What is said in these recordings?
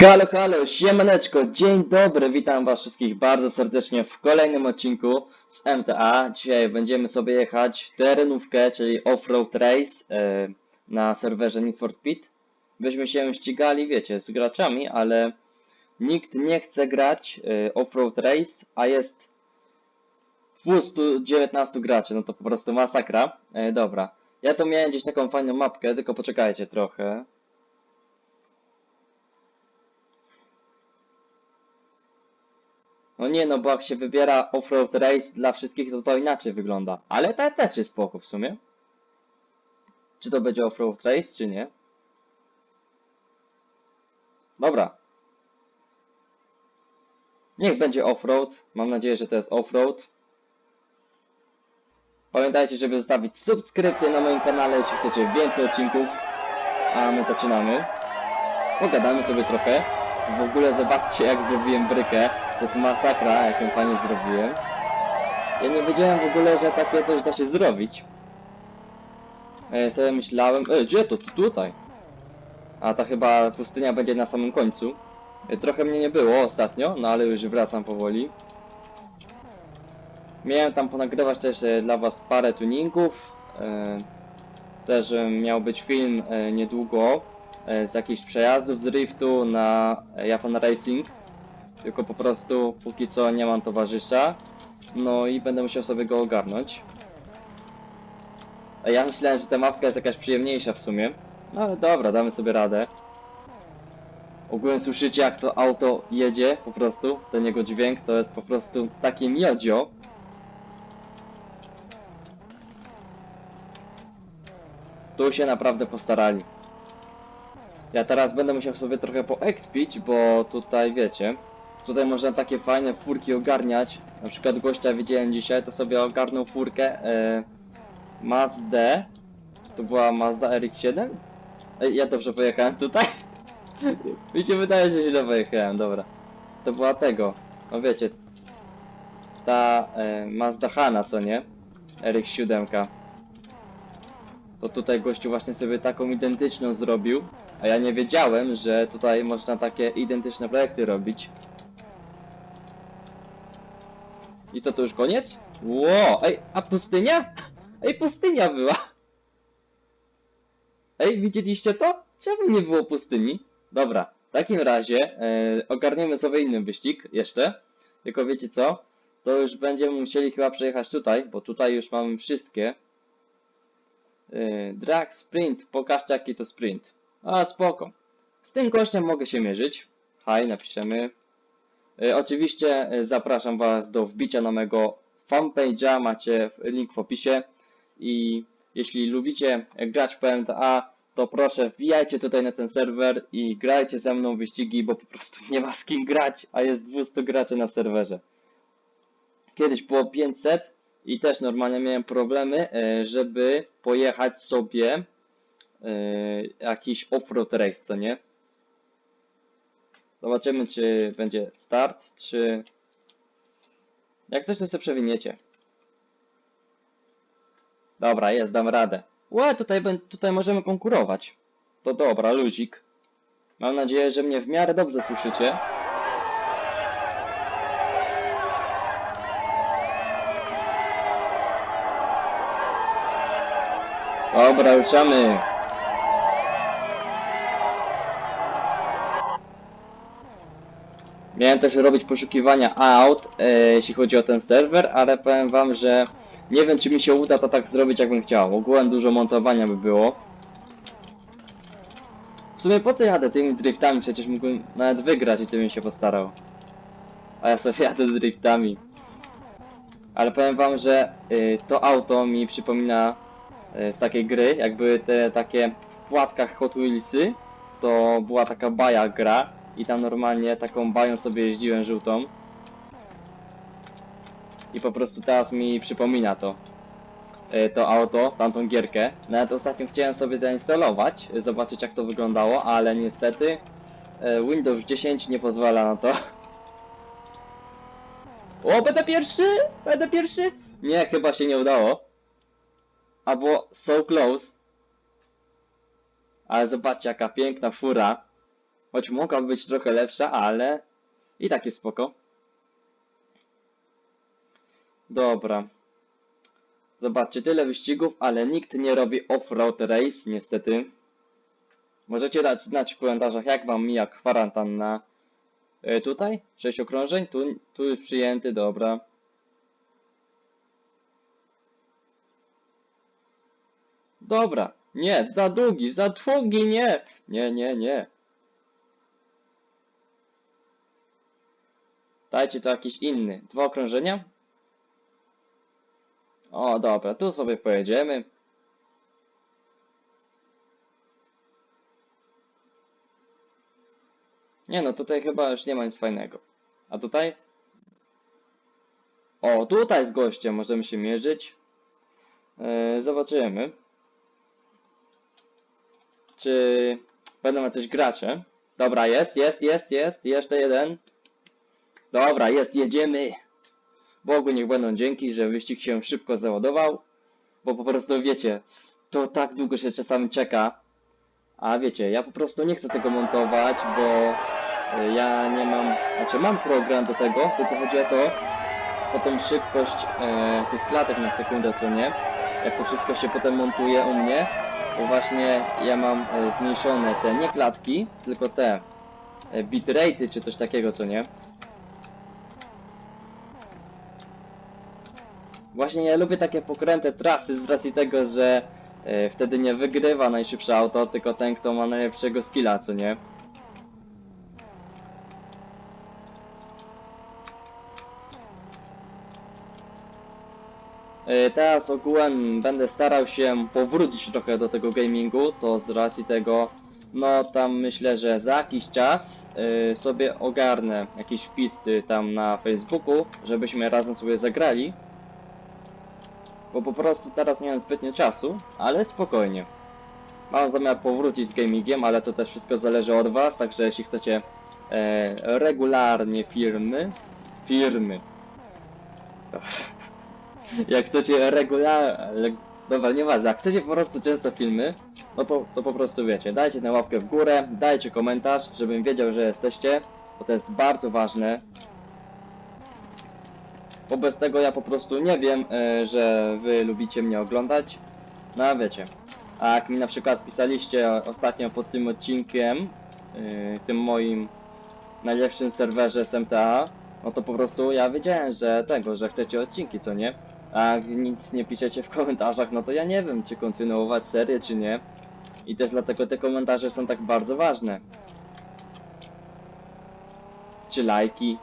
Halo, halo, siemaneczko, dzień dobry, witam was wszystkich bardzo serdecznie w kolejnym odcinku z MTA. Dzisiaj będziemy sobie jechać terenówkę, czyli Off-Road Race e, na serwerze Need for Speed. Byśmy się ścigali, wiecie, z graczami, ale nikt nie chce grać e, Off-Road Race, a jest 219 graczy, no to po prostu masakra. E, dobra, ja to miałem gdzieś taką fajną mapkę, tylko poczekajcie trochę. No nie no, bo jak się wybiera off-road race dla wszystkich, to to inaczej wygląda. Ale ta też jest spoko w sumie. Czy to będzie off-road race, czy nie? Dobra. Niech będzie off-road. Mam nadzieję, że to jest off-road. Pamiętajcie, żeby zostawić subskrypcję na moim kanale, jeśli chcecie więcej odcinków. A my zaczynamy. Pogadamy sobie trochę. W ogóle zobaczcie jak zrobiłem brykę. To jest masakra, jak ją fajnie zrobiłem. Ja nie wiedziałem w ogóle, że takie coś da się zrobić. Ja sobie myślałem... E, gdzie to? Tu, tutaj. A ta chyba pustynia będzie na samym końcu. E, Trochę mnie nie było ostatnio, no ale już wracam powoli. Miałem tam ponagrywać też e, dla was parę tuningów. E, też e, miał być film e, niedługo e, z jakichś przejazdów driftu na e, Japan Racing. Tylko po prostu póki co nie mam towarzysza. No i będę musiał sobie go ogarnąć. Ja myślałem, że ta mapka jest jakaś przyjemniejsza w sumie. No ale dobra, damy sobie radę. Ogólnie słyszycie jak to auto jedzie po prostu. Ten jego dźwięk to jest po prostu takie miodzio. Tu się naprawdę postarali. Ja teraz będę musiał sobie trochę poekspić, bo tutaj wiecie, tutaj można takie fajne furki ogarniać. Na przykład gościa widziałem dzisiaj, to sobie ogarnął furkę e, Mazdę. To była Mazda RX-7? Ej, ja dobrze pojechałem tutaj? Mi się wydaje, że źle pojechałem, dobra. To była tego, no wiecie, ta e, Mazda Hana, co nie? RX-7. To tutaj gościu właśnie sobie taką identyczną zrobił, a ja nie wiedziałem, że tutaj można takie identyczne projekty robić. I co, to już koniec? Ło, ej, a pustynia? Ej, pustynia była! Ej, widzieliście to? Czemu nie było pustyni? Dobra, w takim razie e, ogarniemy sobie inny wyścig jeszcze. Tylko wiecie co? To już będziemy musieli chyba przejechać tutaj, bo tutaj już mamy wszystkie. E, drag, sprint, pokażcie jaki to sprint. A, spoko. Z tym gościem mogę się mierzyć. Hi, napiszemy. E, Oczywiście e, zapraszam Was do wbicia na mego fanpage'a, macie link w opisie i jeśli lubicie grać w PMTA, to proszę wbijajcie tutaj na ten serwer i grajcie ze mną wyścigi, bo po prostu nie ma z kim grać, a jest 200 graczy na serwerze. Kiedyś było 500 i też normalnie miałem problemy, e, żeby pojechać sobie e, jakiś offroad race, co nie? Zobaczymy, czy będzie start, czy... Jak coś, to sobie przewiniecie. Dobra, jest, dam radę. Łe, tutaj, tutaj możemy konkurować. To dobra, luzik. Mam nadzieję, że mnie w miarę dobrze słyszycie. Dobra, ruszamy. Miałem też robić poszukiwania aut, e, jeśli chodzi o ten serwer, ale powiem wam, że nie wiem czy mi się uda to tak zrobić jakbym chciał. Ogółem dużo montowania by było. W sumie po co jadę tymi driftami? Przecież mógłbym nawet wygrać i tym się postarał. A ja sobie jadę driftami. Ale powiem wam, że y, to auto mi przypomina z takiej gry, jak były te takie w płatkach Hot Wheelsy, to była taka baja gra i tam normalnie taką bają sobie jeździłem żółtą. I po prostu teraz mi przypomina to. y, To auto, tamtą gierkę. Nawet ostatnio chciałem sobie zainstalować, zobaczyć jak to wyglądało, ale niestety y, Windows 10 nie pozwala na to. O, będę pierwszy? Będę pierwszy? Nie, chyba się nie udało. Albo so close. Ale zobaczcie, jaka piękna fura. Choć mogłaby być trochę lepsza, ale i tak jest spoko. Dobra. Zobaczcie, tyle wyścigów, ale nikt nie robi off-road race, niestety. Możecie dać znać w komentarzach, jak wam mija kwarantanna. E, tutaj? 6 okrążeń? Tu, tu jest przyjęty, dobra. Dobra. Nie, za długi, za długi, nie! Nie, nie, nie. Dajcie to jakiś inny. Dwa okrążenia? O, dobra, tu sobie pojedziemy. Nie no, tutaj chyba już nie ma nic fajnego. A tutaj? O, tutaj z gościem możemy się mierzyć. Yy, zobaczymy. Czy będą jacyś gracze? Dobra, jest, jest, jest, jest. Jeszcze jeden. Dobra, jest, jedziemy. Bogu niech będą dzięki, że wyścig się szybko załadował. Bo po prostu wiecie, to tak długo się czasami czeka. A wiecie, ja po prostu nie chcę tego montować, bo y, ja nie mam, znaczy mam program do tego, tylko chodzi o to, o tą szybkość e, tych klatek na sekundę, co nie? Jak to wszystko się potem montuje u mnie, bo właśnie ja mam e, zmniejszone te nie klatki, tylko te e, bitrate'y czy coś takiego, co nie? Właśnie ja lubię takie pokręte trasy z racji tego, że e, wtedy nie wygrywa najszybsze auto, tylko ten, kto ma najlepszego skilla, co nie? Teraz ogółem będę starał się powrócić trochę do tego gamingu, to z racji tego, no tam myślę, że za jakiś czas e, sobie ogarnę jakieś wpisy tam na Facebooku, żebyśmy razem sobie zagrali. Bo po prostu teraz nie mam zbytnio czasu, ale spokojnie. Mam zamiar powrócić z gamingiem, ale to też wszystko zależy od was, także jeśli chcecie e, regularnie firmy, firmy, jak chcecie regularnie, dobra, nieważne, jak chcecie po prostu często filmy, no po, to po prostu wiecie, dajcie na łapkę w górę, dajcie komentarz, żebym wiedział, że jesteście, bo to jest bardzo ważne. Bo bez tego ja po prostu nie wiem, e, że wy lubicie mnie oglądać. No a wiecie. A jak mi na przykład pisaliście ostatnio pod tym odcinkiem, e, tym moim najlepszym serwerze SMTA, no to po prostu ja wiedziałem, że tego, że chcecie odcinki, co nie? A nic nie piszecie w komentarzach, no to ja nie wiem, czy kontynuować serię, czy nie. I też dlatego te komentarze są tak bardzo ważne. Czy lajki.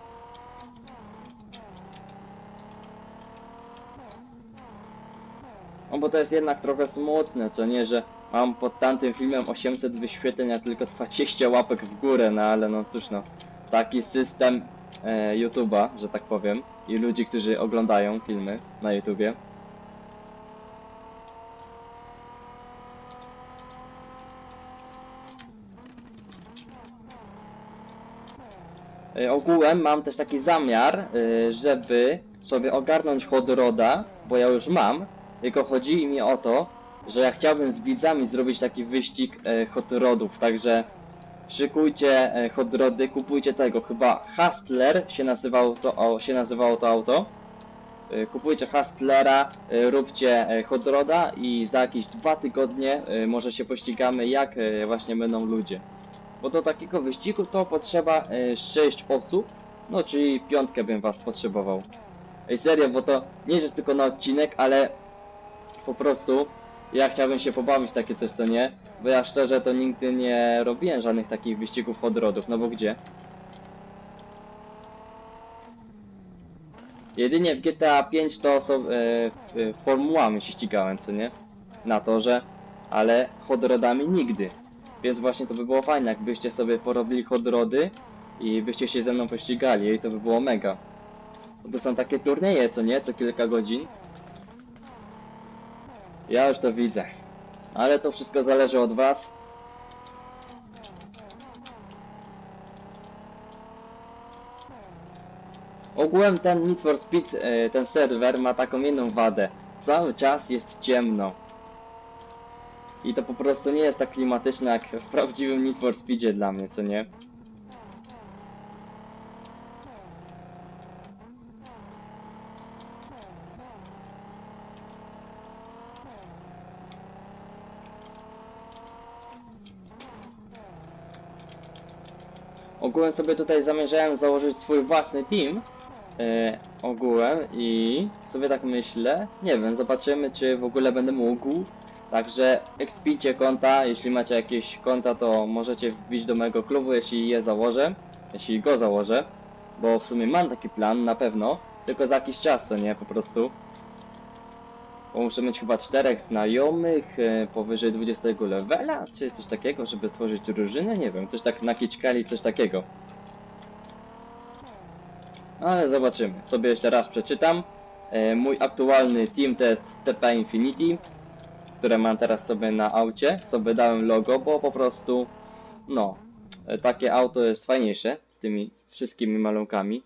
No bo to jest jednak trochę smutne, co nie, że mam pod tamtym filmem 800 wyświetleń, a tylko 20 łapek w górę, no ale no cóż no. Taki system e, YouTube'a, że tak powiem, i ludzi, którzy oglądają filmy na YouTubie. E, Ogółem mam też taki zamiar, e, żeby sobie ogarnąć hot roda, bo ja już mam, tylko chodzi mi o to, że ja chciałbym z widzami zrobić taki wyścig e, hot rodów, także szykujcie e, hot rody, kupujcie tego, chyba Hustler się nazywało to, o, się nazywało to auto. E, Kupujcie Hustlera, e, róbcie e, hot roda i za jakieś dwa tygodnie może się pościgamy jak właśnie będą ludzie. Bo do takiego wyścigu to potrzeba e, 6 osób, no czyli piątkę bym was potrzebował. Ej serio, bo to nie jest tylko na odcinek, ale po prostu ja chciałbym się pobawić takie coś, co nie? Bo ja szczerze to nigdy nie robiłem żadnych takich wyścigów podrodów, no bo gdzie? Jedynie w GTA 5 to są e, f- formułami się ścigałem, co nie? Na torze, ale hodrodami nigdy. Więc właśnie to by było fajne, jakbyście sobie porobili hodrody i byście się ze mną pościgali i to by było mega. Bo to są takie turnieje, co nie? Co kilka godzin. Ja już to widzę. Ale to wszystko zależy od was. Ogółem ten Need for Speed, e, ten serwer ma taką jedną wadę. Cały czas jest ciemno. I to po prostu nie jest tak klimatyczne jak w prawdziwym Need for Speedzie dla mnie, co nie? Ogółem sobie tutaj zamierzałem założyć swój własny team. E, ogółem i sobie tak myślę, nie wiem, zobaczymy czy w ogóle będę mógł. Także ekspijcie konta, jeśli macie jakieś konta to możecie wbić do mojego klubu, jeśli je założę, jeśli go założę, bo w sumie mam taki plan na pewno, tylko za jakiś czas, co nie, po prostu. Bo muszę mieć chyba czterech znajomych e, powyżej 20 levela, czy coś takiego, żeby stworzyć drużynę, nie wiem, coś tak na kiczkali, coś takiego. Ale zobaczymy. Sobie jeszcze raz przeczytam. E, mój aktualny team to jest TP Infinity, które mam teraz sobie na aucie. Sobie dałem logo, bo po prostu, no, e, takie auto jest fajniejsze z tymi wszystkimi malunkami.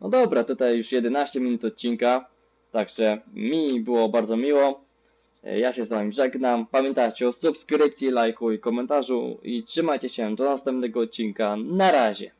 No dobra, tutaj już 11 minut odcinka, także mi było bardzo miło. E, Ja się z wami żegnam. Pamiętajcie o subskrypcji, lajku i komentarzu i trzymajcie się do następnego odcinka. Na razie.